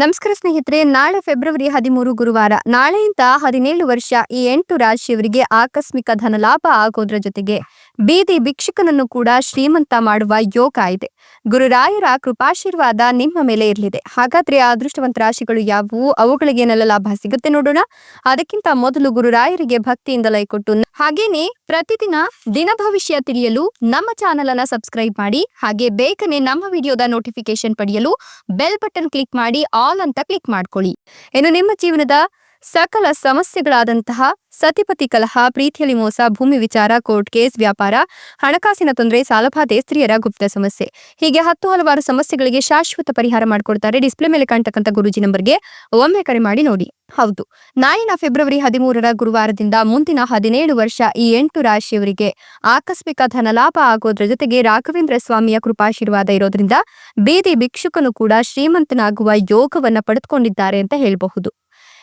ನಮಸ್ಕಾರ ಸ್ನೇಹಿತರೆ, ನಾಳೆ ಫೆಬ್ರವರಿ ಹದಿಮೂರು ಗುರುವಾರ. ನಾಳೆಯಿಂದ ಹದಿನೇಳು ವರ್ಷ ಈ ಎಂಟು ರಾಶಿಯವರಿಗೆ ಆಕಸ್ಮಿಕ ಧನಲಾಭ ಆಗೋದ್ರ ಜೊತೆಗೆ ಬೀದಿ ಭಿಕ್ಷುಕನನ್ನು ಕೂಡ ಶ್ರೀಮಂತ ಮಾಡುವ ಯೋಗ ಇದೆ. ಗುರುರಾಯರ ಕೃಪಾಶೀರ್ವಾದ ನಿಮ್ಮ ಮೇಲೆ ಇರಲಿದೆ. ಹಾಗಾದ್ರೆ ಅದೃಷ್ಟವಂತ ರಾಶಿಗಳು ಯಾವುವು? ಅವುಗಳಿಗೆ ಏನೆಲ್ಲ ಲಾಭ ಸಿಗುತ್ತೆ ನೋಡೋಣ. ಅದಕ್ಕಿಂತ ಮೊದಲು ಗುರುರಾಯರಿಗೆ ಭಕ್ತಿಯಿಂದ ಲೈ ಕೊಟ್ಟು ಹಾಗೇನೆ ಪ್ರತಿದಿನ ದಿನ ಭವಿಷ್ಯ ತಿಳಿಯಲು ನಮ್ಮ ಚಾನೆಲ್ ಅನ್ನ ಸಬ್ಸ್ಕ್ರೈಬ್ ಮಾಡಿ, ಹಾಗೆ ಬೇಗನೆ ನಮ್ಮ ವಿಡಿಯೋದ ನೋಟಿಫಿಕೇಶನ್ ಪಡೆಯಲು ಬೆಲ್ ಬಟನ್ ಕ್ಲಿಕ್ ಮಾಡಿ ಆಲ್ ಅಂತ ಕ್ಲಿಕ್ ಮಾಡ್ಕೊಳ್ಳಿ. ಇನ್ನು ನಿಮ್ಮ ಜೀವನದ ಸಕಲ ಸಮಸ್ಯೆಗಳಾದಂತಹ ಸತಿಪತಿ ಕಲಹ, ಪ್ರೀತಿಯಲ್ಲಿ ಮೋಸ, ಭೂಮಿ ವಿಚಾರ, ಕೋರ್ಟ್ ಕೇಸ್, ವ್ಯಾಪಾರ, ಹಣಕಾಸಿನ ತೊಂದರೆ ಸಾಲಬಾಧೆ ಸ್ತ್ರೀಯರ ಗುಪ್ತ ಸಮಸ್ಯೆ. ಹೀಗೆ ಹತ್ತು ಹಲವಾರು ಸಮಸ್ಯೆಗಳಿಗೆ ಶಾಶ್ವತ ಪರಿಹಾರ ಮಾಡಿಕೊಡ್ತಾರೆ ಡಿಸ್ಪ್ಲೇ ಮೇಲೆ ಕಾಣ್ತಕ್ಕಂಥ ಗುರುಜಿ ನಂಬರ್ಗೆ. ಒಮ್ಮೆ ಕರೆ ಮಾಡಿ ನೋಡಿ. ಹೌದು. ನಾಳಿನ ಫೆಬ್ರವರಿ ಹದಿಮೂರರ ಗುರುವಾರದಿಂದ ಮುಂದಿನ ಹದಿನೇಳು ವರ್ಷ ಈ ಎಂಟು ರಾಶಿಯವರಿಗೆ ಆಕಸ್ಮಿಕ ಧನಲಾಭ ಆಗೋದ್ರ ಜೊತೆಗೆ ರಾಘವೇಂದ್ರ ಸ್ವಾಮಿಯ ಕೃಪಾಶೀರ್ವಾದ ಇರೋದ್ರಿಂದ ಬೀದಿ ಭಿಕ್ಷುಕನು ಕೂಡ ಶ್ರೀಮಂತನಾಗುವ ಯೋಗವನ್ನ ಪಡೆದುಕೊಂಡಿದ್ದಾರೆ ಅಂತ ಹೇಳಬಹುದು.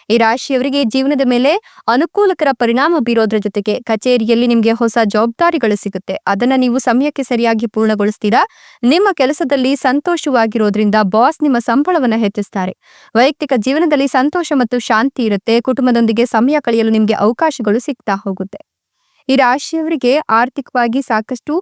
ಈ ರಾಶಿಯವರಿಗೆ ಜೀವನದ ಮೇಲೆ ಅನುಕೂಲಕರ ಪರಿಣಾಮ ಬೀರೋದ್ರ ಜೊತೆಗೆ ಕಚೇರಿಯಲ್ಲಿ ನಿಮಗೆ ಹೊಸ ಜವಾಬ್ದಾರಿಗಳು ಸಿಗುತ್ತೆ. ಅದನ್ನ ನೀವು ಸಮಯಕ್ಕೆ ಸರಿಯಾಗಿ ಪೂರ್ಣಗೊಳಿಸ್ತೀರಾ? ನಿಮ್ಮ ಕೆಲಸದಲ್ಲಿ ಸಂತೋಷವಾಗಿರೋದ್ರಿಂದ ಬಾಸ್ ನಿಮ್ಮ ಸಂಬಳವನ್ನ ಹೆಚ್ಚಿಸ್ತಾರೆ. ವೈಯಕ್ತಿಕ ಜೀವನದಲ್ಲಿ ಸಂತೋಷ ಮತ್ತು ಶಾಂತಿ ಇರುತ್ತೆ. ಕುಟುಂಬದೊಂದಿಗೆ ಸಮಯ ಕಳೆಯಲು ನಿಮಗೆ ಅವಕಾಶಗಳು ಸಿಗ್ತಾ ಹೋಗುತ್ತೆ. ಈ ರಾಶಿಯವರಿಗೆ ಆರ್ಥಿಕವಾಗಿ ಸಾಕಷ್ಟು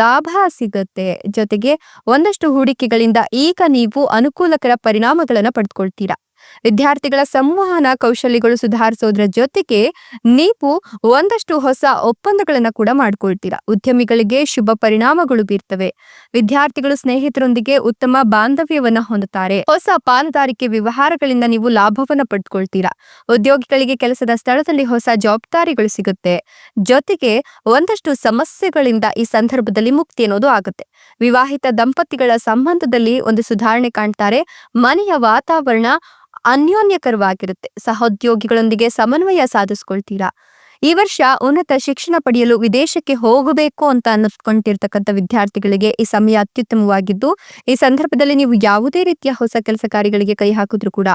ಲಾಭ ಸಿಗುತ್ತೆ. ಜೊತೆಗೆ ಒಂದಷ್ಟು ಹೂಡಿಕೆಗಳಿಂದ ಈಗ ನೀವು ಅನುಕೂಲಕರ ಪರಿಣಾಮಗಳನ್ನು ಪಡೆದುಕೊಳ್ತೀರಾ ವಿದ್ಯಾರ್ಥಿಗಳ ಸಂವಹನ ಕೌಶಲ್ಯಗಳು ಸುಧಾರಿಸೋದ್ರ ಜೊತೆಗೆ ನೀವು ಒಂದಷ್ಟು ಹೊಸ ಒಪ್ಪಂದಗಳನ್ನ ಕೂಡ ಮಾಡ್ಕೊಳ್ತೀರಾ. ಉದ್ಯಮಿಗಳಿಗೆ ಶುಭ ಪರಿಣಾಮಗಳು ಬೀರ್ತವೆ. ವಿದ್ಯಾರ್ಥಿಗಳು ಸ್ನೇಹಿತರೊಂದಿಗೆ ಉತ್ತಮ ಬಾಂಧವ್ಯವನ್ನ ಹೊಂದುತ್ತಾರೆ. ಹೊಸ ಪಾಲುದಾರಿಕೆ ವ್ಯವಹಾರಗಳಿಂದ ನೀವು ಲಾಭವನ್ನ ಪಡ್ಕೊಳ್ತೀರಾ. ಉದ್ಯೋಗಿಗಳಿಗೆ ಕೆಲಸದ ಸ್ಥಳದಲ್ಲಿ ಹೊಸ ಜವಾಬ್ದಾರಿಗಳು ಸಿಗುತ್ತೆ. ಜೊತೆಗೆ ಒಂದಷ್ಟು ಸಮಸ್ಯೆಗಳಿಂದ ಈ ಸಂದರ್ಭದಲ್ಲಿ ಮುಕ್ತಿ ಅನ್ನೋದು ಆಗುತ್ತೆ. ವಿವಾಹಿತ ದಂಪತಿಗಳ ಸಂಬಂಧದಲ್ಲಿ ಒಂದು ಸುಧಾರಣೆ ಕಾಣ್ತಾರೆ. ಮನೆಯ ವಾತಾವರಣ ಅನ್ಯೋನ್ಯಕರವಾಗಿರುತ್ತೆ. ಸಹೋದ್ಯೋಗಿಗಳೊಂದಿಗೆ ಸಮನ್ವಯ ಸಾಧಿಸ್ಕೊಳ್ತೀರಾ? ಈ ವರ್ಷ ಉನ್ನತ ಶಿಕ್ಷಣ ಪಡೆಯಲು ವಿದೇಶಕ್ಕೆ ಹೋಗಬೇಕು ಅಂತ ಅನ್ನಿಸ್ಕೊಂಡಿರ್ತಕ್ಕಂಥ ವಿದ್ಯಾರ್ಥಿಗಳಿಗೆ ಈ ಸಮಯ ಅತ್ಯುತ್ತಮವಾಗಿದ್ದು, ಈ ಸಂದರ್ಭದಲ್ಲಿ ನೀವು ಯಾವುದೇ ರೀತಿಯ ಹೊಸ ಕೆಲಸ ಕಾರ್ಯಗಳಿಗೆ ಕೈ ಹಾಕಿದ್ರು ಕೂಡ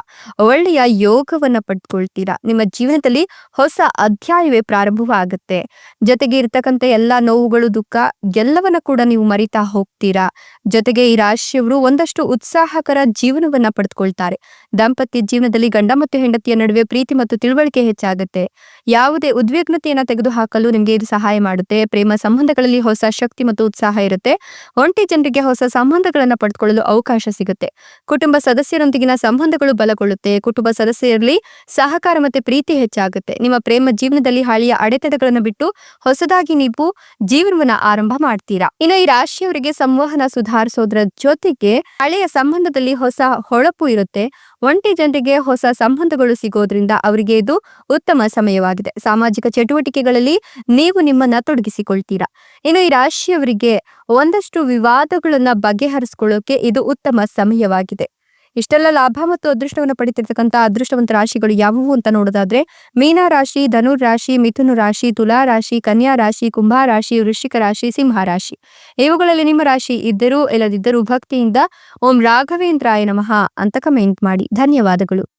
ಒಳ್ಳೆಯ ಯೋಗವನ್ನ ಪಡ್ಕೊಳ್ತೀರಾ. ನಿಮ್ಮ ಜೀವನದಲ್ಲಿ ಹೊಸ ಅಧ್ಯಾಯವೇ ಪ್ರಾರಂಭವಾಗುತ್ತೆ. ಜೊತೆಗೆ ಇರ್ತಕ್ಕಂಥ ಎಲ್ಲಾ ನೋವುಗಳು, ದುಃಖ ಎಲ್ಲವನ್ನ ಕೂಡ ನೀವು ಮರಿತಾ ಹೋಗ್ತೀರಾ. ಜೊತೆಗೆ ಈ ರಾಶಿಯವರು ಒಂದಷ್ಟು ಉತ್ಸಾಹಕರ ಜೀವನವನ್ನ ಪಡೆದುಕೊಳ್ತಾರೆ ದಾಂಪತ್ಯ ಜೀವನದಲ್ಲಿ ಗಂಡ ಮತ್ತು ಹೆಂಡತಿಯ ನಡುವೆ ಪ್ರೀತಿ ಮತ್ತು ತಿಳುವಳಿಕೆ ಹೆಚ್ಚಾಗುತ್ತೆ. ಯಾವುದೇ ಉದ್ವಿಗ್ನತೆಯನ್ನ ತೆಗೆದುಹಾಕಲು ನಿಮಗೆ ಇದು ಸಹಾಯ ಮಾಡುತ್ತೆ. ಪ್ರೇಮ ಸಂಬಂಧಗಳಲ್ಲಿ ಹೊಸ ಶಕ್ತಿ ಮತ್ತು ಉತ್ಸಾಹ ಇರುತ್ತೆ. ಒಂಟಿ ಜನರಿಗೆ ಹೊಸ ಸಂಬಂಧಗಳನ್ನ ಪಡೆದುಕೊಳ್ಳಲು ಅವಕಾಶ ಸಿಗುತ್ತೆ. ಕುಟುಂಬ ಸದಸ್ಯರೊಂದಿಗಿನ ಸಂಬಂಧಗಳು ಬಲಗೊಳ್ಳುತ್ತೆ. ಕುಟುಂಬ ಸದಸ್ಯರಲ್ಲಿ ಸಹಕಾರ ಮತ್ತೆ ಪ್ರೀತಿ ಹೆಚ್ಚಾಗುತ್ತೆ. ನಿಮ್ಮ ಪ್ರೇಮ ಜೀವನದಲ್ಲಿ ಹಳೆಯ ಅಡೆತಡೆಗಳನ್ನು ಬಿಟ್ಟು ಹೊಸದಾಗಿ ನೀವು ಜೀವನವನ್ನ ಆರಂಭ ಮಾಡ್ತೀರಾ. ಇನ್ನು ಈ ರಾಶಿಯವರಿಗೆ ಸಂವಹನ ಸುಧಾರಿಸೋದ್ರ ಜೊತೆಗೆ ಹಳೆಯ ಸಂಬಂಧದಲ್ಲಿ ಹೊಸ ಹೊಳಪು ಇರುತ್ತೆ. ಒಂಟಿ ಜನರಿಗೆ ಹೊಸ ಸಂಬಂಧಗಳು ಸಿಗೋದ್ರಿಂದ ಅವರಿಗೆ ಇದು ಉತ್ತಮ ಸಮಯವಾಗಿದೆ. ಸಾಮಾಜಿಕ ಚಟುವಟಿಕೆಗಳಲ್ಲಿ ನೀವು ನಿಮ್ಮನ್ನ ತೊಡಗಿಸಿಕೊಳ್ತೀರಾ? ಇನ್ನು ಈ ರಾಶಿಯವರಿಗೆ ಒಂದಷ್ಟು ವಿವಾದಗಳನ್ನ ಬಗೆಹರಿಸಿಕೊಳ್ಳೋಕೆ ಇದು ಉತ್ತಮ ಸಮಯವಾಗಿದೆ. ಇಷ್ಟೆಲ್ಲ ಲಾಭ ಮತ್ತು ಅದೃಷ್ಟವನ್ನು ಪಡಿತಿರ್ತಕ್ಕಂಥ ಅದೃಷ್ಟವಂತ ರಾಶಿಗಳು ಯಾವುವು ಅಂತ ನೋಡೋದಾದ್ರೆ, ಮೀನಾ ರಾಶಿ ಧನುರ್ ರಾಶಿ, ಮಿಥುನ ರಾಶಿ, ತುಲಾ ರಾಶಿ, ಕನ್ಯಾ ರಾಶಿ, ಕುಂಭ ರಾಶಿ, ವೃಶ್ಚಿಕ ರಾಶಿ, ಸಿಂಹ ರಾಶಿ. ಇವುಗಳಲ್ಲಿ ನಿಮ್ಮ ರಾಶಿ ಇದ್ದರೂ ಇಲ್ಲದಿದ್ದರೂ ಭಕ್ತಿಯಿಂದ ಓಂ ರಾಘವೇಂದ್ರಾಯ ನಮಃ ಅಂತ ಕಮೆಂಟ್ ಮಾಡಿ. ಧನ್ಯವಾದಗಳು.